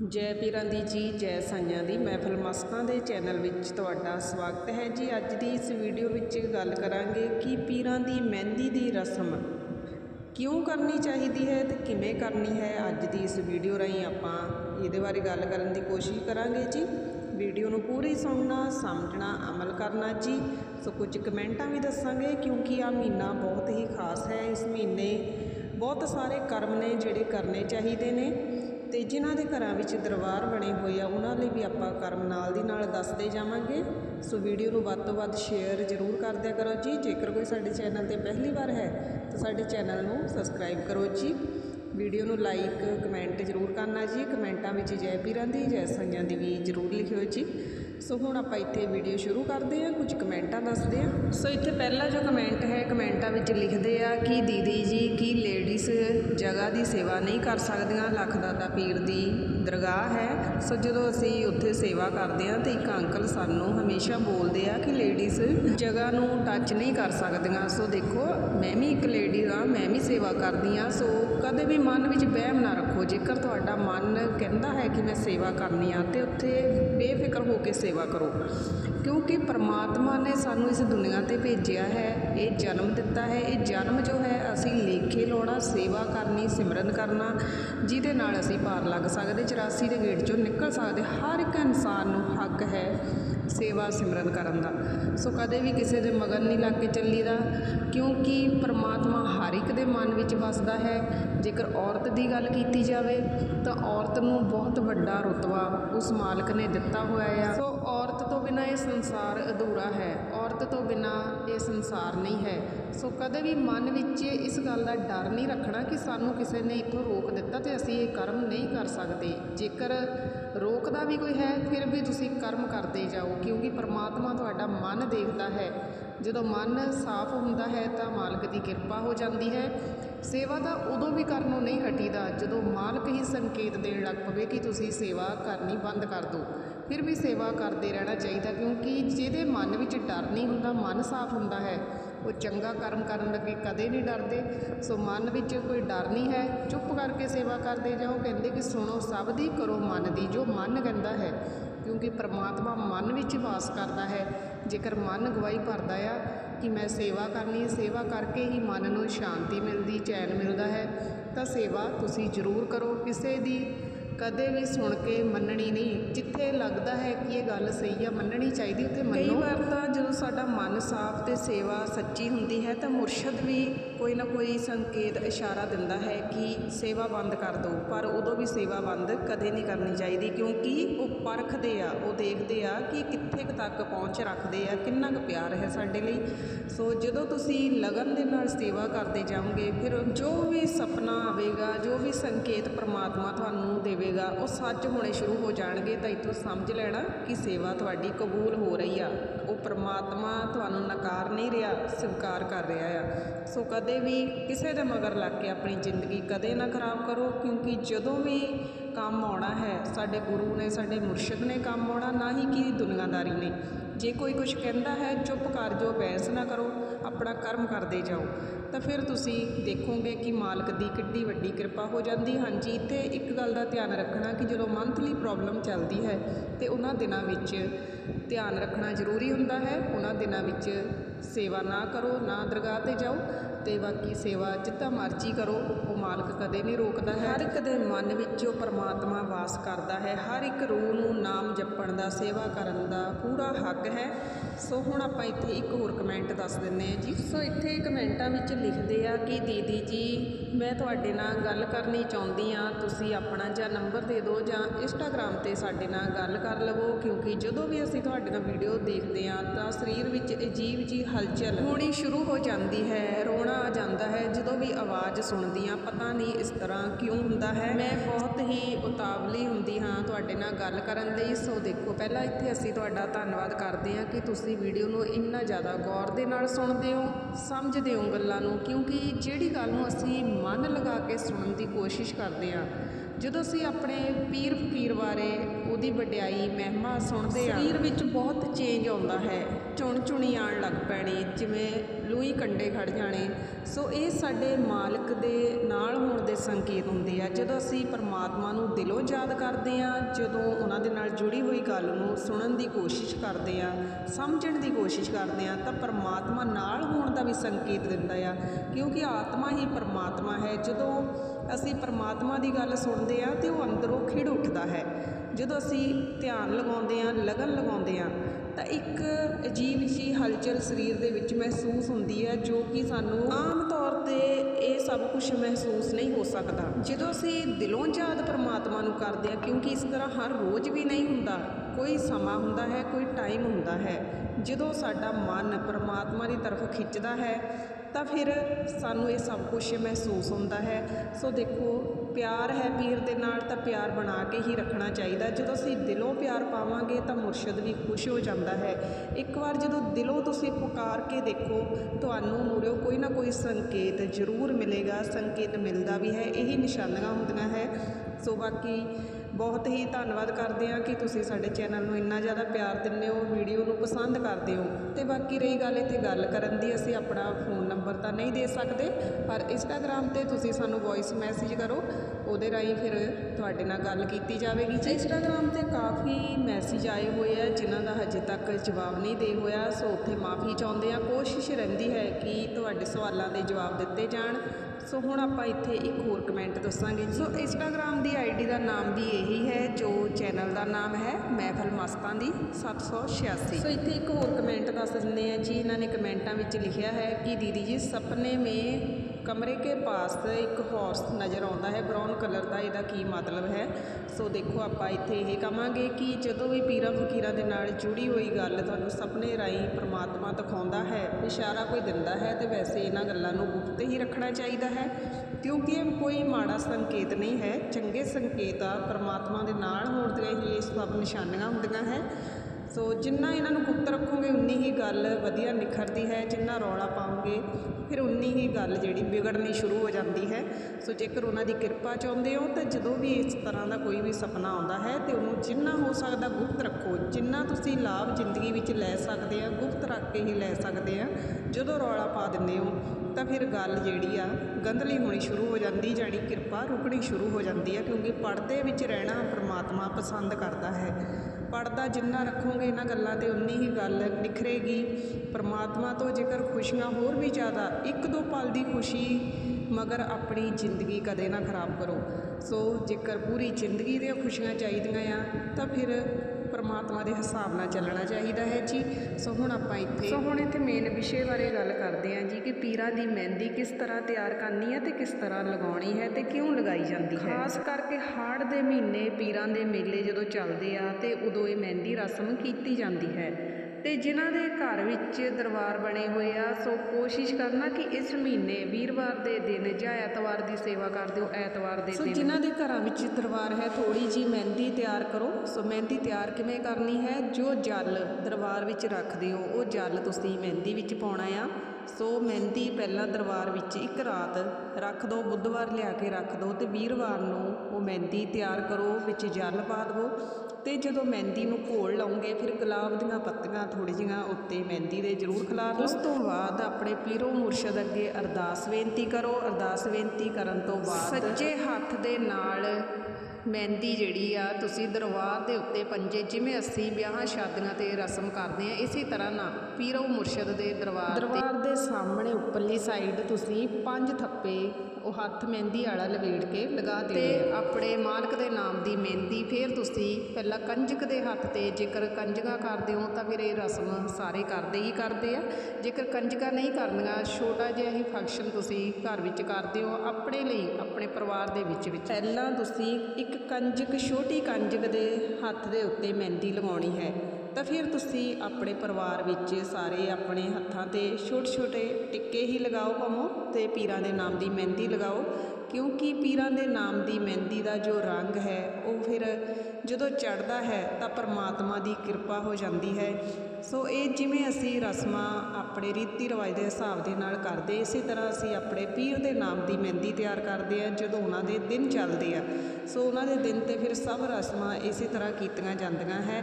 ਜੈ ਪੀਰਾਂ ਦੀ ਜੀ, ਜੈ ਸਾਈਆਂ ਦੀ ਮਹਿਫਲ ਮਸਤਾਂ ਦੇ ਚੈਨਲ ਵਿੱਚ ਤੁਹਾਡਾ ਸਵਾਗਤ ਹੈ ਜੀ। ਅੱਜ ਦੀ ਇਸ ਵੀਡੀਓ ਵਿੱਚ ਗੱਲ ਕਰਾਂਗੇ ਕਿ ਪੀਰਾਂ ਦੀ ਮਹਿੰਦੀ ਦੀ ਰਸਮ ਕਿਉਂ ਕਰਨੀ ਚਾਹੀਦੀ ਹੈ ਤੇ ਕਿਵੇਂ ਕਰਨੀ ਹੈ। ਅੱਜ ਦੀ ਇਸ ਵੀਡੀਓ ਰਾਹੀਂ ਆਪਾਂ ਇਹਦੇ ਬਾਰੇ ਗੱਲ ਕਰਨ ਦੀ ਕੋਸ਼ਿਸ਼ ਕਰਾਂਗੇ ਜੀ। ਵੀਡੀਓ ਨੂੰ ਪੂਰੀ ਸੁਣਨਾ, ਸਮਝਣਾ, ਅਮਲ ਕਰਨਾ ਜੀ। ਸੋ ਕੁਝ ਕਮੈਂਟਾਂ ਵੀ ਦੱਸਾਂਗੇ ਕਿਉਂਕਿ ਆ ਮਹੀਨਾ ਬਹੁਤ ਹੀ ਖਾਸ ਹੈ। ਇਸ ਮਹੀਨੇ ਬਹੁਤ ਸਾਰੇ ਕਰਮ ਨੇ ਜਿਹੜੇ ਕਰਨੇ ਚਾਹੀਦੇ ਨੇ। ਅਤੇ ਜਿਨ੍ਹਾਂ ਦੇ ਘਰਾਂ ਵਿੱਚ ਦਰਬਾਰ ਬਣੇ ਹੋਏ ਆ, ਉਹਨਾਂ ਲਈ ਵੀ ਆਪਾਂ ਕਰਮ ਨਾਲ ਦੀ ਨਾਲ ਦੱਸਦੇ ਜਾਵਾਂਗੇ। ਸੋ ਵੀਡੀਓ ਨੂੰ ਵੱਧ ਤੋਂ ਵੱਧ ਸ਼ੇਅਰ ਜ਼ਰੂਰ ਕਰ ਦਿਆ ਕਰੋ ਜੀ। ਜੇਕਰ ਕੋਈ ਸਾਡੇ ਚੈਨਲ ਤੇ ਪਹਿਲੀ ਵਾਰ ਹੈ, ਤਾਂ ਸਾਡੇ ਚੈਨਲ ਨੂੰ ਸਬਸਕ੍ਰਾਈਬ ਕਰੋ ਜੀ। ਵੀਡੀਓ ਨੂੰ ਲਾਈਕ, ਕਮੈਂਟ ਜ਼ਰੂਰ ਕਰਨਾ ਜੀ। ਕਮੈਂਟਾਂ ਵਿੱਚ ਜੈ ਪੀਰਾਂ ਦੀ, ਜੈ ਸਾਈਆਂ ਦੀ ਵੀ ਜ਼ਰੂਰ ਲਿਖਿਓ ਜੀ। ਸੋ ਹੁਣ ਆਪਾਂ ਇੱਥੇ ਵੀਡੀਓ ਸ਼ੁਰੂ ਕਰਦੇ ਹਾਂ, ਕੁਝ ਕਮੈਂਟਾਂ ਦੱਸਦੇ ਹਾਂ। ਸੋ ਇੱਥੇ ਪਹਿਲਾ ਜੋ ਕਮੈਂਟ ਹੈ, ਕਮੈਂਟਾਂ ਵਿੱਚ ਲਿਖਦੇ ਆ ਕਿ ਦੀਦੀ ਜੀ ਕੀ ਲੇਡੀਜ਼ ਜਗ੍ਹਾ ਦੀ ਸੇਵਾ ਨਹੀਂ ਕਰ ਸਕਦੀਆਂ, ਲੱਖ ਦਾਤਾ ਪੀਰ ਦੀ ਦਰਗਾਹ ਹੈ। ਸੋ ਜਦੋਂ ਅਸੀਂ ਉੱਥੇ ਸੇਵਾ ਕਰਦੇ ਹਾਂ ਤੇ ਇੱਕ ਅੰਕਲ ਸਾਨੂੰ ਹਮੇਸ਼ਾ ਬੋਲਦੇ ਆ ਕਿ ਲੇਡੀਜ਼ ਜਗ੍ਹਾ ਨੂੰ ਟੱਚ ਨਹੀਂ ਕਰ ਸਕਦੀਆਂ। ਸੋ ਦੇਖੋ, ਮੈਂ ਵੀ ਇੱਕ ਲੇਡੀ ਹਾਂ, ਮੈਂ ਵੀ ਸੇਵਾ ਕਰਦੀ ਹਾਂ। ਸੋ ਕਦੇ ਵੀ ਮਨ ਵਿੱਚ ਵਹਿਮ ਨਾ ਰੱਖੋ। ਜੇਕਰ ਤੁਹਾਡਾ ਮਨ ਕਹਿੰਦਾ ਹੈ ਕਿ ਮੈਂ ਸੇਵਾ ਕਰਨੀ ਆ ਤੇ ਉੱਥੇ ਬੇਫਿਕਰ ਹੋ ਕੇ ਸੇਵਾ ਕਰੋ। ਕਿਉਂਕਿ ਪਰਮਾਤਮਾ ਨੇ ਸਾਨੂੰ ਇਸ ਦੁਨੀਆ ਤੇ ਭੇਜਿਆ ਹੈ, ਇਹ ਜਨਮ ਦਿੱਤਾ ਹੈ, ਇਹ ਜਨਮ ਜੋ ਹੈ, ਅਸੀਂ ਲੇਖੇ ਲਾਉਣਾ, ਸੇਵਾ ਕਰਨੀ, ਸਿਮਰਨ ਕਰਨਾ, ਜਿਹਦੇ ਨਾਲ ਅਸੀਂ ਪਾਰ ਲੱਗ ਸਕਦੇ 84 ਦੇ ਗੇਟ ਚੋਂ ਨਿਕਲ ਸਕਦੇ। ਹਰ ਇੱਕ ਇਨਸਾਨ ਨੂੰ ਹੱਕ ਹੈ ਸੇਵਾ ਸਿਮਰਨ ਕਰਨ ਦਾ। ਸੋ ਕਦੇ ਵੀ ਕਿਸੇ ਦੇ ਮਗਰ ਨਹੀਂ ਲੱਗ ਕੇ ਚੱਲੀਦਾ, ਕਿਉਂਕਿ ਪਰਮਾਤਮਾ ਹਰ ਇੱਕ ਦੇ ਮਨ ਵਿੱਚ ਵਸਦਾ ਹੈ। ਜੇਕਰ ਔਰਤ ਦੀ ਗੱਲ ਕੀਤੀ ਜਾਵੇ, ਤਾਂ ਔਰਤ ਨੂੰ ਬਹੁਤ ਵੱਡਾ ਰੁਤਬਾ ਉਸ ਮਾਲਕ ਨੇ ਦਿੱਤਾ ਹੋਇਆ ਆ। ਸੋ ਔਰਤ ਇਹ ਸੰਸਾਰ ਅਧੂਰਾ ਹੈ। ਔਰਤ ਤੋਂ ਬਿਨਾ ਇਹ ਸੰਸਾਰ ਨਹੀਂ ਹੈ। ਸੋ ਕਦੇ ਵੀ ਮਨ ਵਿੱਚ ਇਸ ਗੱਲ ਦਾ ਡਰ ਨਹੀਂ ਰੱਖਣਾ ਕਿ ਸਾਨੂੰ ਕਿਸੇ ਨੇ ਇੱਥੋਂ ਰੋਕ ਦਿੱਤਾ ਤੇ ਅਸੀਂ ਇਹ ਕਰਮ ਨਹੀਂ ਕਰ ਸਕਦੇ। ਜੇਕਰ ਰੋਕਦਾ ਵੀ ਕੋਈ ਹੈ, ਫਿਰ ਵੀ ਤੁਸੀਂ ਕਰਮ ਕਰਦੇ ਜਾਓ, ਕਿਉਂਕਿ ਪਰਮਾਤਮਾ ਤੁਹਾਡਾ ਮਨ ਦੇਖਦਾ ਹੈ। ਜਦੋਂ ਮਨ ਸਾਫ਼ ਹੁੰਦਾ ਹੈ ਤਾਂ ਮਾਲਕ ਦੀ ਕਿਰਪਾ ਹੋ ਜਾਂਦੀ ਹੈ। ਸੇਵਾ ਤਾਂ ਉਦੋਂ ਵੀ ਕਰਨ ਨੂੰ ਨਹੀਂ ਹਟੀਦਾ, ਜਦੋਂ ਮਾਲਕ ਹੀ ਸੰਕੇਤ ਦੇਣ ਲੱਗ ਪਵੇ ਕਿ ਤੁਸੀਂ ਸੇਵਾ ਕਰਨੀ ਬੰਦ ਕਰ ਦਿਓ। ਫਿਰ ਵੀ ਸੇਵਾ ਕਰਦੇ ਰਹਿਣਾ ਚਾਹੀਦਾ, ਕਿਉਂਕਿ ਜਿਹਦੇ ਮਨ ਵਿੱਚ ਡਰ ਨਹੀਂ ਹੁੰਦਾ, ਮਨ ਸਾਫ਼ ਹੁੰਦਾ ਹੈ। ਉਹ ਚੰਗਾ ਕਰਮ ਕਰਨ ਲੱਗੇ ਕਦੇ ਨਹੀਂ ਡਰਦੇ। ਸੋ ਮਨ ਵਿੱਚ ਕੋਈ ਡਰ ਨਹੀਂ ਹੈ। ਚੁੱਪ ਕਰਕੇ ਸੇਵਾ ਕਰਦੇ ਜਾਓ। ਕਹਿੰਦੇ ਕਿ ਸੁਣੋ, ਸਭ ਦੀ ਕਰੋ ਮਨ ਦੀ ਜੋ ਮਨ ਕਹਿੰਦਾ ਹੈ, ਕਿਉਂਕਿ ਪ੍ਰਮਾਤਮਾ ਮਨ ਵਿੱਚ ਵਾਸ ਕਰਦਾ ਹੈ। ਜੇਕਰ ਮਨ ਗਵਾਹੀ ਭਰਦਾ ਆ ਕਿ ਮੈਂ ਸੇਵਾ ਕਰਨੀ ਸੇਵਾ ਕਰਕੇ ਹੀ ਮਨ ਨੂੰ ਸ਼ਾਂਤੀ ਮਿਲਦੀ, ਚੈਨ ਮਿਲਦਾ ਹੈ, ਤਾਂ ਸੇਵਾ ਤੁਸੀਂ ਜ਼ਰੂਰ ਕਰੋ। ਕਿਸੇ ਦੀ ਕਦੇ ਵੀ ਸੁਣ ਕੇ ਮੰਨਣੀ ਨਹੀਂ। ਜਿੱਥੇ ਲੱਗਦਾ ਹੈ ਕਿ ਇਹ ਗੱਲ ਸਹੀ ਆ, ਮੰਨਣੀ ਚਾਹੀਦੀ, ਉੱਥੇ ਮੰਨੋ। ਕਈ ਵਾਰ ਤਾਂ ਜਦੋਂ ਸਾਡਾ ਮਨ ਸਾਫ਼ ਤੇ ਸੇਵਾ ਸੱਚੀ ਹੁੰਦੀ ਹੈ, ਤਾਂ ਮੁਰਸ਼ਦ ਵੀ ਕੋਈ ਨਾ ਕੋਈ ਸੰਕੇਤ, ਇਸ਼ਾਰਾ ਦਿੰਦਾ ਹੈ ਕਿ ਸੇਵਾ ਬੰਦ ਕਰ ਦਿਓ ਪਰ ਉਦੋਂ ਵੀ ਸੇਵਾ ਬੰਦ ਕਦੇ ਨਹੀਂ ਕਰਨੀ ਚਾਹੀਦੀ, ਕਿਉਂਕਿ ਉਹ ਪਰਖਦੇ ਆ, ਉਹ ਦੇਖਦੇ ਆ ਕਿ ਕਿੱਥੇ ਕੁ ਤੱਕ ਪਹੁੰਚ ਰੱਖਦੇ ਆ, ਕਿੰਨਾ ਕੁ ਪਿਆਰ ਹੈ ਸਾਡੇ ਲਈ। ਸੋ ਜਦੋਂ ਤੁਸੀਂ ਲਗਨ ਦੇ ਨਾਲ ਸੇਵਾ ਕਰਦੇ ਜਾਓਗੇ, ਫਿਰ ਜੋ ਵੀ ਸੁਪਨਾ ਆਵੇਗਾ, ਜੋ ਵੀ ਸੰਕੇਤ ਪਰਮਾਤਮਾ ਤੁਹਾਨੂੰ ਦੇਵੇ ਦੇਵੇਗਾ ਉਹ ਸੱਚ ਹੋਣੇ ਸ਼ੁਰੂ ਹੋ ਜਾਣਗੇ, ਤਾਂ ਇੱਥੋਂ ਸਮਝ ਲੈਣਾ ਕਿ ਸੇਵਾ ਤੁਹਾਡੀ ਕਬੂਲ ਹੋ ਰਹੀ ਆ। ਉਹ ਪ੍ਰਮਾਤਮਾ ਤੁਹਾਨੂੰ ਨਕਾਰ ਨਹੀਂ ਰਿਹਾ, ਸਵੀਕਾਰ ਕਰ ਰਿਹਾ ਆ। ਸੋ ਕਦੇ ਵੀ ਕਿਸੇ ਦੇ ਮਗਰ ਲੱਗ ਕੇ ਆਪਣੀ ਜ਼ਿੰਦਗੀ ਕਦੇ ਨਾ ਖਰਾਬ ਕਰੋ, ਕਿਉਂਕਿ ਜਦੋਂ ਵੀ ਕੰਮ ਆਉਣਾ ਹੈ, ਸਾਡੇ ਗੁਰੂ ਨੇ, ਸਾਡੇ ਮੁਰਸ਼ਿਦ ਨੇ ਕੰਮ ਆਉਣਾ, ਨਾ ਹੀ ਕਿ ਦੁਨੀਆਦਾਰੀ ਨੇ। ਜੇ ਕੋਈ ਕੁਝ ਕਹਿੰਦਾ ਹੈ, ਚੁੱਪ ਕਰ ਜਾਓ, ਬਹਿਸ ਨਾ ਕਰੋ। ਆਪਣਾ ਕਰਮ ਕਰਦੇ ਜਾਓ। ਤਾਂ ਫਿਰ ਤੁਸੀਂ ਦੇਖੋਗੇ ਕਿ ਮਾਲਕ ਦੀ ਕਿੱਡੀ ਵੱਡੀ ਕਿਰਪਾ ਹੋ ਜਾਂਦੀ। ਹਾਂਜੀ, ਇੱਥੇ ਇੱਕ ਗੱਲ ਦਾ ਧਿਆਨ ਰੱਖਣਾ ਕਿ ਜਦੋਂ ਮੰਥਲੀ ਪ੍ਰੋਬਲਮ ਚੱਲਦੀ ਹੈ, ਤੇ ਉਹਨਾਂ ਦਿਨਾਂ ਵਿੱਚ ਧਿਆਨ ਰੱਖਣਾ ਜ਼ਰੂਰੀ ਹੁੰਦਾ ਹੈ। ਉਹਨਾਂ ਦਿਨਾਂ ਵਿੱਚ ਸੇਵਾ ਨਾ ਕਰੋ, ਨਾ ਦਰਗਾਹ ਤੇ ਜਾਓ। ਤੇ ਬਾਕੀ ਸੇਵਾ ਜਿੱਦਾਂ ਮਰਜ਼ੀ ਕਰੋ, ਉਹ ਮਾਲਕ ਕਦੇ ਨਹੀਂ ਰੋਕਦਾ ਹੈ। ਹਰ ਇੱਕ ਦੇ ਮਨ ਵਿੱਚ ਉਹ ਪਰਮਾਤਮਾ ਵਾਸ ਕਰਦਾ ਹੈ। ਹਰ ਇੱਕ ਰੂਹ ਨੂੰ ਨਾਮ ਜਪਣ ਦਾ, ਸੇਵਾ ਕਰਨ ਦਾ ਪੂਰਾ ਹੱਕ ਹੈ। ਸੋ ਹੁਣ ਆਪਾਂ ਇੱਥੇ ਇੱਕ ਹੋਰ ਕਮੈਂਟ ਦੱਸ ਦਿੰਨੇ ਆ ਜੀ। ਸੋ ਇੱਥੇ ਕਮੈਂਟਾਂ ਵਿੱਚ ਲਿਖਦੇ ਆ ਕਿ, ਦੀਦੀ ਜੀ, ਮੈਂ ਤੁਹਾਡੇ ਨਾਲ ਗੱਲ ਕਰਨੀ ਚਾਹੁੰਦੀ ਆ ਤੁਸੀਂ ਆਪਣਾ ਜਾਂ ਨੰਬਰ ਦੇ ਦਿਓ ਜਾਂ ਇੰਸਟਾਗ੍ਰam ਤੇ ਸਾਡੇ ਨਾਲ ਗੱਲ ਕਰ ਲਵੋ। ਕਿਉਂਕਿ ਜਦੋਂ ਵੀ ਅਸੀਂ ਤੁਹਾਡੇ ਨਾਲ ਵੀਡੀਓ ਦੇਖਦੇ ਆ ਤਾਂ ਸਰੀਰ ਵਿੱਚ ਅਜੀਬ ਜੀ ਹਲਚਲ ਹੋਣੀ ਸ਼ੁਰੂ ਹੋ ਜਾਂਦੀ ਹੈ। ਰੋਣਾ ਆ ਜਾਂਦਾ ਹੈ, ਜਦੋਂ ਵੀ ਆਵਾਜ਼ ਸੁਣਦੀ ਆ ਪਤਾ ਨਹੀਂ ਇਸ ਤਰ੍ਹਾਂ ਕਿਉਂ ਹੁੰਦਾ ਹੈ। ਮੈਂ ਬਹੁਤ ਹੀ ਉਤਾਵਲੀ ਹੁੰਦੀ ਹਾਂ ਤੁਹਾਡੇ ਨਾਲ ਗੱਲ ਕਰਨ ਲਈ ਸੋ ਦੇਖੋ, ਪਹਿਲਾਂ ਇੱਥੇ ਅਸੀਂ ਤੁਹਾਡਾ ਧੰਨਵਾਦ ਕਰਦੇ ਹਾਂ ਕਿ ਤੁਸੀਂ ਵੀਡੀਓ ਨੂੰ ਇੰਨਾ ਜ਼ਿਆਦਾ ਗੌਰ ਦੇ ਨਾਲ ਸੁਣਦੇ ਹੋ, ਸਮਝਦੇ ਹੋ ਗੱਲਾਂ ਨੂੰ, ਕਿਉਂਕਿ ਜਿਹੜੀ ਗੱਲ ਨੂੰ ਅਸੀਂ ਮਨ ਲਗਾ ਕੇ ਸੁਣਨ ਦੀ ਕੋਸ਼ਿਸ਼ ਕਰਦੇ ਹਾਂ ਜਦੋਂ ਅਸੀਂ ਆਪਣੇ ਪੀਰ ਫਕੀਰ ਬਾਰੇ ਉਹਦੀ ਵਡਿਆਈ ਮਹਿਮਾ ਸੁਣਦੇ ਹਾਂ ਸਰੀਰ ਵਿੱਚ ਬਹੁਤ ਚੇਂਜ ਆਉਂਦਾ ਹੈ। ਚੁਣ ਚੁਣੀ ਆਉਣ ਲੱਗ ਪੈਣੀ ਜਿਵੇਂ ਲੂਈ ਕੰਡੇ ਖੜ ਜਾਣੇ। ਸੋ ਇਹ ਸਾਡੇ ਮਾਲਕ ਦੇ ਨਾਲ ਹੋਣ ਦੇ ਸੰਕੇਤ ਹੁੰਦੇ ਆ। ਜਦੋਂ ਅਸੀਂ ਪਰਮਾਤਮਾ ਨੂੰ ਦਿਲੋਂ ਯਾਦ ਕਰਦੇ ਆ ਜਦੋਂ ਉਹਨਾਂ ਦੇ ਨਾਲ ਜੁੜੀ ਹੋਈ ਗੱਲ ਨੂੰ ਸੁਣਨ ਦੀ ਕੋਸ਼ਿਸ਼ ਕਰਦੇ ਆ ਸਮਝਣ ਦੀ ਕੋਸ਼ਿਸ਼ ਕਰਦੇ ਆ ਤਾਂ ਪਰਮਾਤਮਾ ਨਾਲ ਹੋਣ ਦਾ ਵੀ ਸੰਕੇਤ ਦਿੰਦਾ ਆ। ਕਿਉਂਕਿ ਆਤਮਾ ਹੀ ਪਰਮਾਤਮਾ ਹੈ। ਜਦੋਂ ਅਸੀਂ ਪਰਮਾਤਮਾ ਦੀ ਗੱਲ ਸੁਣਦੇ ਆ ਤੇ ਉਹ ਅੰਦਰੋਂ ਖਿੜ ਉੱਠਦਾ ਹੈ। ਜਦੋਂ ਅਸੀਂ ਧਿਆਨ ਲਗਾਉਂਦੇ ਆ ਲਗਨ ਲਗਾਉਂਦੇ ਆ ਤਾਂ ਇੱਕ ਅਜੀਬ ਜੀ ਹਲਚਲ ਸਰੀਰ ਦੇ ਵਿੱਚ ਮਹਿਸੂਸ ਹੁੰਦੀ ਹੈ, ਜੋ ਕਿ ਸਾਨੂੰ ਆਮ ਤੌਰ ਤੇ ਇਹ ਸਭ ਕੁਝ ਮਹਿਸੂਸ ਨਹੀਂ ਹੋ ਸਕਦਾ। ਜਦੋਂ ਅਸੀਂ ਦਿਲੋਂ ਯਾਦ ਪਰਮਾਤਮਾ ਨੂੰ ਕਰਦੇ ਆ ਕਿਉਂਕਿ ਇਸ ਤਰ੍ਹਾਂ ਹਰ ਰੋਜ਼ ਵੀ ਨਹੀਂ ਹੁੰਦਾ, ਕੋਈ ਸਮਾਂ ਹੁੰਦਾ ਹੈ, ਕੋਈ ਟਾਈਮ ਹੁੰਦਾ ਹੈ, ਜਦੋਂ ਸਾਡਾ ਮਨ ਪਰਮਾਤਮਾ ਦੀ ਤਰਫ ਖਿੱਚਦਾ ਹੈ ਤਾਂ ਫਿਰ ਸਾਨੂੰ ਇਹ ਸਭ ਕੁਝ ਮਹਿਸੂਸ ਹੁੰਦਾ ਹੈ। ਸੋ ਦੇਖੋ, ਪਿਆਰ ਹੈ ਪੀਰ ਦੇ ਨਾਲ ਤਾਂ ਪਿਆਰ ਬਣਾ ਕੇ ਹੀ ਰੱਖਣਾ ਚਾਹੀਦਾ। ਜਦੋਂ ਅਸੀਂ ਦਿਲੋਂ ਪਿਆਰ ਪਾਵਾਂਗੇ ਤਾਂ ਮੁਰਸ਼ਿਦ ਵੀ ਖੁਸ਼ ਹੋ ਜਾਂਦਾ ਹੈ। ਇੱਕ ਵਾਰ ਜਦੋਂ ਦਿਲੋਂ ਤੁਸੀਂ ਪੁਕਾਰ ਕੇ ਦੇਖੋ, ਤੁਹਾਨੂੰ ਮੁੜਿਓ ਕੋਈ ਨਾ ਕੋਈ ਸੰਕੇਤ ਜ਼ਰੂਰ ਮਿਲੇਗਾ। ਸੰਕੇਤ ਮਿਲਦਾ ਵੀ ਹੈ, ਇਹੀ ਨਿਸ਼ਾਨੀਆਂ ਹੁੰਦੀਆਂ ਹੈ। ਸੋ ਬਾਕੀ ਬਹੁਤ ਹੀ ਧੰਨਵਾਦ ਕਰਦੇ ਹਾਂ ਕਿ ਤੁਸੀਂ ਸਾਡੇ ਚੈਨਲ ਨੂੰ ਇੰਨਾ ਜ਼ਿਆਦਾ ਪਿਆਰ ਦਿੰਦੇ ਹੋ, ਵੀਡੀਓ ਨੂੰ ਪਸੰਦ ਕਰਦੇ ਹੋ ਤੇ ਬਾਕੀ ਰਹੀ ਗੱਲ ਇੱਥੇ ਗੱਲ ਕਰਨ ਦੀ, ਅਸੀਂ ਆਪਣਾ ਫੋਨ ਨੰਬਰ ਤਾਂ ਨਹੀਂ ਦੇ ਸਕਦੇ, ਪਰ ਇੰਸਟਾਗ੍ਰam ਤੇ ਤੁਸੀਂ ਸਾਨੂੰ ਵੌਇਸ ਮੈਸੇਜ ਕਰੋ, ਉਹਦੇ ਰਾਹੀਂ ਫਿਰ ਤੁਹਾਡੇ ਨਾਲ ਗੱਲ ਕੀਤੀ ਜਾਵੇਗੀ। ਜੀ ਇੰਸਟਾਗ੍ਰam ਤੇ ਕਾਫੀ ਮੈਸੇਜ ਆਏ ਹੋਏ ਆ, ਜਿਨ੍ਹਾਂ ਦਾ ਹਜੇ ਤੱਕ ਜਵਾਬ ਨਹੀਂ ਦੇ ਹੋਇਆ, ਸੋ ਉੱਥੇ ਮਾਫੀ ਚਾਹੁੰਦੇ ਆ ਕੋਸ਼ਿਸ਼ ਰਹਿੰਦੀ ਹੈ ਕਿ ਤੁਹਾਡੇ ਸਵਾਲਾਂ ਦੇ ਜਵਾਬ ਦਿੱਤੇ ਜਾਣ। ਸੋ ਹੁਣ ਆਪਾਂ ਇੱਥੇ ਇੱਕ ਹੋਰ ਕਮੈਂਟ ਦੱਸਾਂਗੇ। ਸੋ ਇੰਸਟਾਗ੍ਰam ਦੀ ਆਈਡੀ ਦਾ ਨਾਮ ਵੀ ਇਹੀ ਹੈ, ਜੋ ਚੈਨਲ ਦਾ ਨਾਮ ਹੈ ਮਹਿਫਲ ਮਸਤਾਂ ਦੀ 786 ਸੋ ਇੱਥੇ ਇੱਕ ਹੋਰ ਕਮੈਂਟ ਦੱਸ ਦਿੰਦੇ ਆ ਜੀ। ਇਹਨਾਂ ਨੇ ਕਮੈਂਟਾਂ ਵਿੱਚ ਲਿਖਿਆ ਹੈ ਕਿ ਦੀਦੀ ਜੀ, ਸੁਪਨੇ ਮੇ ਕਮਰੇ ਕੇ ਪਾਸ ਇੱਕ ਹਾਰਸ ਨਜ਼ਰ ਆਉਂਦਾ ਹੈ ਬ੍ਰਾਊਨ ਕਲਰ ਦਾ, ਇਹਦਾ ਕੀ ਮਤਲਬ ਹੈ? ਸੋ ਦੇਖੋ ਆਪਾਂ ਇੱਥੇ ਇਹ ਕਵਾਂਗੇ ਕਿ ਜਦੋਂ ਵੀ ਪੀਰਾਂ ਫਕੀਰਾਂ ਦੇ ਨਾਲ ਜੁੜੀ ਹੋਈ ਗੱਲ ਤੁਹਾਨੂੰ ਸੁਪਨੇ ਰਾਹੀਂ ਪ੍ਰਮਾਤਮਾ ਦਿਖਾਉਂਦਾ ਹੈ, ਇਸ਼ਾਰਾ ਕੋਈ ਦਿੰਦਾ ਹੈ, ਤੇ ਵੈਸੇ ਇਹਨਾਂ ਗੱਲਾਂ ਨੂੰ ਗੁਪਤ ਹੀ ਰੱਖਣਾ ਚਾਹੀਦਾ ਹੈ। ਕਿਉਂਕਿ ਇਹ ਕੋਈ ਮਾੜਾ ਸੰਕੇਤ ਨਹੀਂ ਹੈ, ਚੰਗੇ ਸੰਕੇਤ ਆ, ਪ੍ਰਮਾਤਮਾ ਦੇ ਨਾਲ ਹੋਣ ਦੀਆਂ ਹੀ ਇਹ ਸਭ ਨਿਸ਼ਾਨੀਆਂ ਹੁੰਦੀਆਂ ਹੈ। ਸੋ ਜਿੰਨਾ ਇਹਨਾਂ ਨੂੰ ਗੁਪਤ ਰੱਖੋਗੇ, ਉਨੀ ਹੀ ਗੱਲ ਵਧੀਆ ਨਿਖਰਦੀ ਹੈ, ਜਿੰਨਾ ਰੌਲਾ ਪਾਓਗੇ ਫਿਰ ਉਨੀ ਹੀ ਗੱਲ ਜਿਹੜੀ ਵਿਗੜਨੀ ਸ਼ੁਰੂ ਹੋ ਜਾਂਦੀ ਹੈ। ਸੋ ਜੇਕਰ ਉਹਨਾਂ ਦੀ ਕਿਰਪਾ ਚਾਹੁੰਦੇ ਹੋ ਤਾਂ ਜਦੋਂ ਵੀ ਇਸ ਤਰ੍ਹਾਂ ਦਾ ਕੋਈ ਵੀ ਸੁਪਨਾ ਆਉਂਦਾ ਹੈ ਤੇ ਉਹਨੂੰ ਜਿੰਨਾ ਹੋ ਸਕਦਾ ਗੁਪਤ ਰੱਖੋ। ਜਿੰਨਾ ਤੁਸੀਂ ਲਾਭ ਜ਼ਿੰਦਗੀ ਵਿੱਚ ਲੈ ਸਕਦੇ ਆ, ਗੁਪਤ ਰੱਖ ਕੇ ਹੀ ਲੈ ਸਕਦੇ ਆ। ਜਦੋਂ ਰੌਲਾ ਪਾ ਦਿੰਦੇ ਹੋ ਤਾਂ ਫਿਰ ਗੱਲ ਜਿਹੜੀ ਆ ਗੰਧਲੀ ਹੋਣੀ ਸ਼ੁਰੂ ਹੋ ਜਾਂਦੀ, ਜਾਣੀ ਕਿਰਪਾ ਰੁਕਣੀ ਸ਼ੁਰੂ ਹੋ ਜਾਂਦੀ ਹੈ ਕਿਉਂਕਿ ਪਰਦੇ ਵਿੱਚ ਰਹਿਣਾ ਪਰਮਾਤਮਾ ਪਸੰਦ ਕਰਦਾ ਹੈ। ਪਰਦਾ ਜਿੰਨਾ ਰੱਖੋਗੇ ਇਹਨਾਂ ਗੱਲਾਂ ਤੇ ਉਨੀ ਹੀ ਗੱਲ ਨਿਖਰੇਗੀ। ਪਰਮਾਤਮਾ ਤੋਂ ਜੇਕਰ ਖੁਸ਼ੀਆਂ ਹੋਰ ਵੀ ਜ਼ਿਆਦਾ ਇੱਕ ਦੋ ਪਲ ਦੀ ਖੁਸ਼ੀ, ਮਗਰ ਆਪਣੀ ਜ਼ਿੰਦਗੀ ਕਦੇ ਨਾ ਖਰਾਬ ਕਰੋ। ਸੋ ਜੇਕਰ ਪੂਰੀ ਜ਼ਿੰਦਗੀ ਦੀਆਂ ਖੁਸ਼ੀਆਂ ਚਾਹੀਦੀਆਂ ਆ, ਤਾਂ ਫਿਰ ਪਰਮਾਤਮਾ ਦੇ ਹਿਸਾਬ ਨਾਲ ਚੱਲਣਾ ਚਾਹੀਦਾ ਹੈ ਜੀ। ਸੋ ਹੁਣ ਆਪਾਂ ਇੱਥੇ ਸੋ ਹੁਣ ਇੱਥੇ ਮੇਨ ਵਿਸ਼ੇ ਬਾਰੇ ਗੱਲ ਕਰਦੇ ਹਾਂ ਜੀ ਕਿ ਪੀਰਾਂ ਦੀ ਮਹਿੰਦੀ ਕਿਸ ਤਰ੍ਹਾਂ ਤਿਆਰ ਕਰਨੀ ਹੈ ਤੇ ਕਿਸ ਤਰ੍ਹਾਂ ਲਗਾਉਣੀ ਹੈ ਤੇ ਕਿਉਂ ਲਗਾਈ ਜਾਂਦੀ ਹੈ? ਖਾਸ ਕਰਕੇ ਹਾੜ ਦੇ ਮਹੀਨੇ ਪੀਰਾਂ ਦੇ ਮੇਲੇ ਜਦੋਂ ਚੱਲਦੇ ਆ ਤੇ ਉਦੋਂ ਇਹ ਮਹਿੰਦੀ ਰਸਮ ਕੀਤੀ ਜਾਂਦੀ ਹੈ। ਤੇ ਜਿਨ੍ਹਾਂ ਦੇ ਘਰ ਵਿੱਚ ਦਰਬਾਰ ਬਣੇ ਹੋਏ ਆ ਸੋ ਕੋਸ਼ਿਸ਼ ਕਰਨਾ ਕਿ ਇਸ ਮਹੀਨੇ ਵੀਰਵਾਰ ਦੇ ਦਿਨ ਜਾਂ ਐਤਵਾਰ ਦੀ ਸੇਵਾ ਕਰਦੇ ਹੋ ਐਤਵਾਰ ਦੇ ਦਿਨ। ਸੋ ਜਿਨ੍ਹਾਂ ਦੇ ਘਰਾਂ ਵਿੱਚ ਦਰਬਾਰ ਹੈ ਥੋੜੀ ਜੀ ਮਹਿੰਦੀ ਤਿਆਰ ਕਰੋ। ਸੋ ਮਹਿੰਦੀ ਤਿਆਰ ਕਿਵੇਂ ਕਰਨੀ ਹੈ? ਜੋ ਜਲ ਦਰਬਾਰ ਵਿੱਚ ਰੱਖਦੇ ਹੋ ਉਹ ਜਲ ਤੁਸੀਂ ਮਹਿੰਦੀ ਵਿੱਚ ਪਾਉਣਾ ਆ। ਸੋ ਮਹਿੰਦੀ ਪਹਿਲਾਂ ਦਰਬਾਰ ਵਿੱਚ ਇੱਕ ਰਾਤ ਰੱਖ ਦਿਓ ਬੁੱਧਵਾਰ ਲਿਆ ਕੇ ਰੱਖ ਦਿਓ ਤੇ ਵੀਰਵਾਰ ਨੂੰ ਉਹ ਮਹਿੰਦੀ ਤਿਆਰ ਕਰੋ ਵਿੱਚ ਜਲ ਪਾ ਦਿਓ ਤੇ ਜਦੋਂ ਮਹਿੰਦੀ ਨੂੰ ਘੋਲ ਲਾਉਂਗੇ ਫਿਰ ਗੁਲਾਬ ਦੀਆਂ ਪੱਤੀਆਂ ਥੋੜੀ ਜਿਹੀਆਂ ਉੱਤੇ ਮਹਿੰਦੀ ਦੇ ਜ਼ਰੂਰ ਖਿਲਾਰ ਉਸ ਤੋਂ ਬਾਅਦ ਆਪਣੇ ਪੀਰੋ ਮੁਰਸ਼ਦ ਅੱਗੇ ਅਰਦਾਸ ਬੇਨਤੀ ਕਰੋ। ਅਰਦਾਸ ਬੇਨਤੀ ਕਰਨ ਤੋਂ ਬਾਅਦ ਸੱਜੇ ਹੱਥ ਦੇ ਨਾਲ ਮਹਿੰਦੀ ਜਿਹੜੀ ਆ ਤੁਸੀਂ ਦਰਬਾਰ ਦੇ ਉੱਤੇ ਪੰਜੇ ਜਿਵੇਂ ਅਸੀਂ ਵਿਆਹਾਂ ਸ਼ਾਦੀਆਂ ਤੇ ਰਸਮ ਕਰਦੇ ਆ ਇਸੇ ਤਰ੍ਹਾਂ ਨਾ ਪੀਰੋ ਮੁਰਸ਼ਦ ਦੇ ਦਰਬਾਰ ਦਰਬਾਰ ਦੇ ਸਾਹਮਣੇ ਉੱਪਰਲੀ ਸਾਈਡ ਤੁਸੀਂ ਪੰਜ ਥੱਪੇ ਉਹ ਹੱਥ ਮਹਿੰਦੀ ਵਾਲਾ ਲਵੇੜ ਕੇ ਲਗਾ ਦੇ ਤੇ ਆਪਣੇ ਮਾਲਕ ਦੇ ਨਾਮ ਦੀ ਮਹਿੰਦੀ ਫਿਰ ਤੁਸੀਂ ਪਹਿਲਾਂ ਕੰਜਕ ਦੇ ਹੱਥ ਤੇ ਜੇਕਰ ਕੰਜਕਾਂ ਕਰਦੇ ਹੋ ਤਾਂ ਫਿਰ ਇਹ ਰਸਮ ਸਾਰੇ ਕਰਦੇ ਹੀ ਕਰਦੇ ਆ। ਜੇਕਰ ਕੰਜਕਾਂ ਨਹੀਂ ਕਰਨੀਆਂ ਛੋਟਾ ਜਿਹਾ ਹੀ ਫੰਕਸ਼ਨ ਤੁਸੀਂ ਘਰ ਵਿੱਚ ਕਰਦੇ ਹੋ ਆਪਣੇ ਲਈ ਆਪਣੇ ਪਰਿਵਾਰ ਦੇ ਵਿੱਚ ਵਿੱਚ। ਪਹਿਲਾਂ ਤੁਸੀਂ ਇੱਕ ਕੰਜਕ ਛੋਟੀ ਕੰਜਕ ਦੇ ਹੱਥ ਦੇ ਉੱਤੇ ਮਹਿੰਦੀ ਲਗਾਉਣੀ ਹੈ। ਤਾਂ ਫਿਰ ਤੁਸੀਂ ਆਪਣੇ ਪਰਿਵਾਰ ਵਿੱਚ ਸਾਰੇ ਆਪਣੇ ਹੱਥਾਂ ਤੇ ਛੋਟੇ ਛੋਟੇ ਟਿੱਕੇ ਹੀ ਲਗਾਓ ਭਾਵੇਂ ਅਤੇ ਪੀਰਾਂ ਦੇ ਨਾਮ ਦੀ ਮਹਿੰਦੀ ਲਗਾਓ। ਕਿਉਂਕਿ ਪੀਰਾਂ ਦੇ ਨਾਮ ਦੀ ਮਹਿੰਦੀ ਦਾ ਜੋ ਰੰਗ ਹੈ, ਉਹ ਫਿਰ ਜਦੋਂ ਚੜ੍ਹਦਾ ਹੈ ਤਾਂ ਪਰਮਾਤਮਾ ਦੀ ਕਿਰਪਾ ਹੋ ਜਾਂਦੀ ਹੈ। ਸੋ ਇਹ ਜਿਵੇਂ ਅਸੀਂ ਰਸਮਾਂ ਆਪਣੇ ਰੀਤੀ ਰਿਵਾਜ ਦੇ ਹਿਸਾਬ ਦੇ ਨਾਲ ਕਰਦੇ, ਇਸੇ ਤਰ੍ਹਾਂ ਅਸੀਂ ਆਪਣੇ ਪੀਰ ਦੇ ਨਾਮ ਦੀ ਮਹਿੰਦੀ ਤਿਆਰ ਕਰਦੇ ਆ ਜਦੋਂ ਉਹਨਾਂ ਦੇ ਦਿਨ ਚੱਲਦੇ ਆ। ਸੋ ਉਹਨਾਂ ਦੇ ਦਿਨ ਤੇ ਫਿਰ ਸਭ ਰਸਮਾਂ ਇਸੇ ਤਰ੍ਹਾਂ ਕੀਤੀਆਂ ਜਾਂਦੀਆਂ ਹੈ।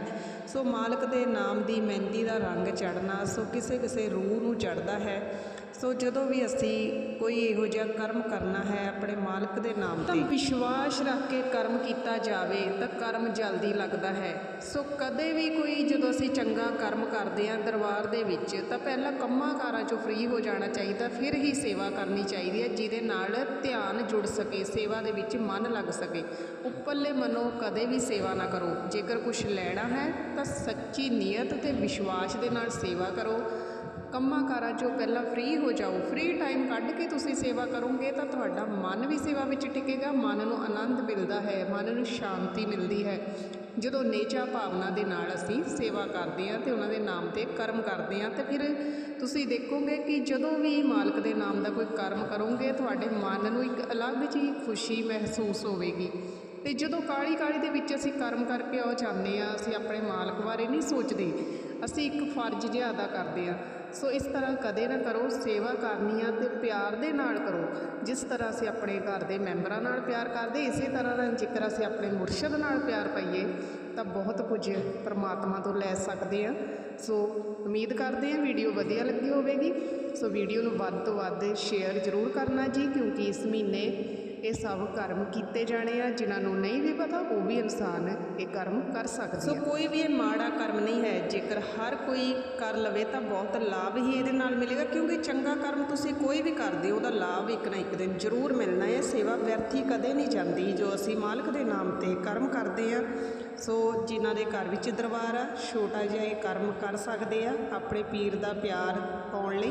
ਸੋ ਮਾਲਕ ਦੇ ਨਾਮ ਦੀ ਮਹਿੰਦੀ ਦਾ ਰੰਗ ਚੜ੍ਹਨਾ, ਸੋ ਕਿਸੇ ਕਿਸੇ ਰੂਹ ਨੂੰ ਚੜ੍ਹਦਾ ਹੈ। ਸੋ ਜਦੋਂ ਵੀ ਅਸੀਂ ਕੋਈ ਇਹੋ ਜਿਹਾ ਕਰਮ ਕਰਨਾ ਹੈ ਆਪਣੇ ਮਾਲਕ ਦੇ ਨਾਮ ਤੇ ਵਿਸ਼ਵਾਸ ਰੱਖ ਕੇ ਕਰਮ ਕੀਤਾ ਜਾਵੇ ਤਾਂ ਕਰਮ ਜਲਦੀ ਲੱਗਦਾ ਹੈ। ਸੋ ਕਦੇ ਵੀ ਕੋਈ ਜਦੋਂ ਅਸੀਂ ਚੰਗਾ ਕਰਮ ਕਰਦੇ ਹਾਂ ਦਰਬਾਰ ਦੇ ਵਿੱਚ ਤਾਂ ਪਹਿਲਾਂ ਕੰਮਾਂ ਕਾਰਾਂ ਚੋਂ ਫ੍ਰੀ ਹੋ ਜਾਣਾ ਚਾਹੀਦਾ ਫਿਰ ਹੀ ਸੇਵਾ ਕਰਨੀ ਚਾਹੀਦੀ ਹੈ ਜਿਹਦੇ ਨਾਲ ਧਿਆਨ ਜੁੜ ਸਕੇ ਸੇਵਾ ਦੇ ਵਿੱਚ ਮਨ ਲੱਗ ਸਕੇ। ਉੱਪਰਲੇ ਮਨੋਂ ਕਦੇ ਵੀ ਸੇਵਾ ਨਾ ਕਰੋ। ਜੇਕਰ ਕੁਝ ਲੈਣਾ ਹੈ ਤਾਂ ਸੱਚੀ ਨੀਅਤ ਤੇ ਵਿਸ਼ਵਾਸ ਦੇ ਨਾਲ ਸੇਵਾ ਕਰੋ। ਕੰਮਾਂ ਕਾਰਾਂ 'ਚੋਂ ਪਹਿਲਾਂ ਫ੍ਰੀ ਹੋ ਜਾਓ। ਫ੍ਰੀ ਟਾਈਮ ਕੱਢ ਕੇ ਤੁਸੀਂ ਸੇਵਾ ਕਰੋਗੇ ਤਾਂ ਤੁਹਾਡਾ ਮਨ ਵੀ ਸੇਵਾ ਵਿੱਚ ਟਿਕੇਗਾ, ਮਨ ਨੂੰ ਆਨੰਦ ਮਿਲਦਾ ਹੈ, ਮਨ ਨੂੰ ਸ਼ਾਂਤੀ ਮਿਲਦੀ ਹੈ। ਜਦੋਂ ਨੇਚਾ ਭਾਵਨਾ ਦੇ ਨਾਲ ਅਸੀਂ ਸੇਵਾ ਕਰਦੇ ਹਾਂ ਤੇ ਉਹਨਾਂ ਦੇ ਨਾਮ ਤੇ ਕਰਮ ਕਰਦੇ ਹਾਂ ਤੇ ਫਿਰ ਤੁਸੀਂ ਦੇਖੋਗੇ ਕਿ ਜਦੋਂ ਵੀ ਮਾਲਕ ਦੇ ਨਾਮ ਦਾ ਕੋਈ ਕਰਮ ਕਰੋਗੇ, ਤੁਹਾਡੇ ਮਨ ਨੂੰ ਇੱਕ ਅਲੱਗ ਜਿਹੀ ਖੁਸ਼ੀ ਮਹਿਸੂਸ ਹੋਵੇਗੀ। ਤੇ ਜਦੋਂ ਕਾਲੀ ਕਾਲੀ ਦੇ ਵਿੱਚ ਅਸੀਂ ਕਰਮ ਕਰਕੇ ਉਹ ਜਾਂਦੇ ਆ ਅਸੀਂ ਆਪਣੇ ਮਾਲਕ ਬਾਰੇ ਨਹੀਂ ਸੋਚਦੇ। ਅਸੀਂ ਇੱਕ ਫਰਜ਼ ਜਿਹਾ ਅਦਾ ਕਰਦੇ ਆ ਸੋ ਇਸ ਤਰ੍ਹਾਂ ਕਦੇ ਨਾ ਕਰੋ, ਸੇਵਾ ਕਰਨੀ ਆ ਤੇ ਪਿਆਰ ਦੇ ਨਾਲ ਕਰੋ। ਜਿਸ ਤਰ੍ਹਾਂ ਅਸੀਂ ਆਪਣੇ ਘਰ ਦੇ ਮੈਂਬਰਾਂ ਨਾਲ ਪਿਆਰ ਕਰਦੇ, ਇਸੇ ਤਰ੍ਹਾਂ ਨਾਲ ਜੇਕਰ ਅਸੀਂ ਆਪਣੇ ਮੁਰਸ਼ਿਦ ਨਾਲ ਪਿਆਰ ਪਾਈਏ, ਤਾਂ ਬਹੁਤ ਕੁਝ ਪਰਮਾਤਮਾ ਤੋਂ ਲੈ ਸਕਦੇ ਆ। ਸੋ ਉਮੀਦ ਕਰਦੇ ਆ ਵੀਡੀਓ ਵਧੀਆ ਲੱਗੀ ਹੋਵੇਗੀ। ਸੋ ਵੀਡੀਓ ਨੂੰ ਵੱਧ ਤੋਂ ਵੱਧ ਸ਼ੇਅਰ ਜ਼ਰੂਰ ਕਰਨਾ ਜੀ, ਕਿਉਂਕਿ ਇਸ ਮਹੀਨੇ ਇਹ ਸਭ ਕਰਮ ਕੀਤੇ ਜਾਣੇ ਆ ਜਿਨ੍ਹਾਂ ਨੂੰ ਨਹੀਂ ਵੀ ਪਤਾ ਉਹ ਵੀ ਇਨਸਾਨ ਇਹ ਕਰਮ ਕਰ ਸਕਦੇ ਸੋ ਕੋਈ ਵੀ ਇਹ ਮਾੜਾ ਕਰਮ ਨਹੀਂ ਹੈ ਜੇਕਰ ਹਰ ਕੋਈ ਕਰ ਲਵੇ ਤਾਂ ਬਹੁਤ ਲਾਭ ਹੀ ਇਹਦੇ ਨਾਲ ਮਿਲੇਗਾ ਕਿਉਂਕਿ ਚੰਗਾ ਕਰਮ ਤੁਸੀਂ ਕੋਈ ਵੀ ਕਰਦੇ ਹੋ ਉਹਦਾ ਲਾਭ ਇੱਕ ਨਾ ਇੱਕ ਦਿਨ ਜ਼ਰੂਰ ਮਿਲਣਾ ਹੈ। ਸੇਵਾ ਵਿਅਰਥੀ ਕਦੇ ਨਹੀਂ ਜਾਂਦੀ ਜੋ ਅਸੀਂ ਮਾਲਕ ਦੇ ਨਾਮ ਤੇ ਕਰਮ ਕਰਦੇ ਆ ਸੋ ਜਿਨ੍ਹਾਂ ਦੇ ਘਰ ਵਿੱਚ ਦਰਬਾਰ ਆ ਛੋਟਾ ਜਿਹਾ ਇਹ ਕਰਮ ਕਰ ਸਕਦੇ ਆ ਆਪਣੇ ਪੀਰ ਦਾ ਪਿਆਰ ਪਾਉਣ ਲਈ।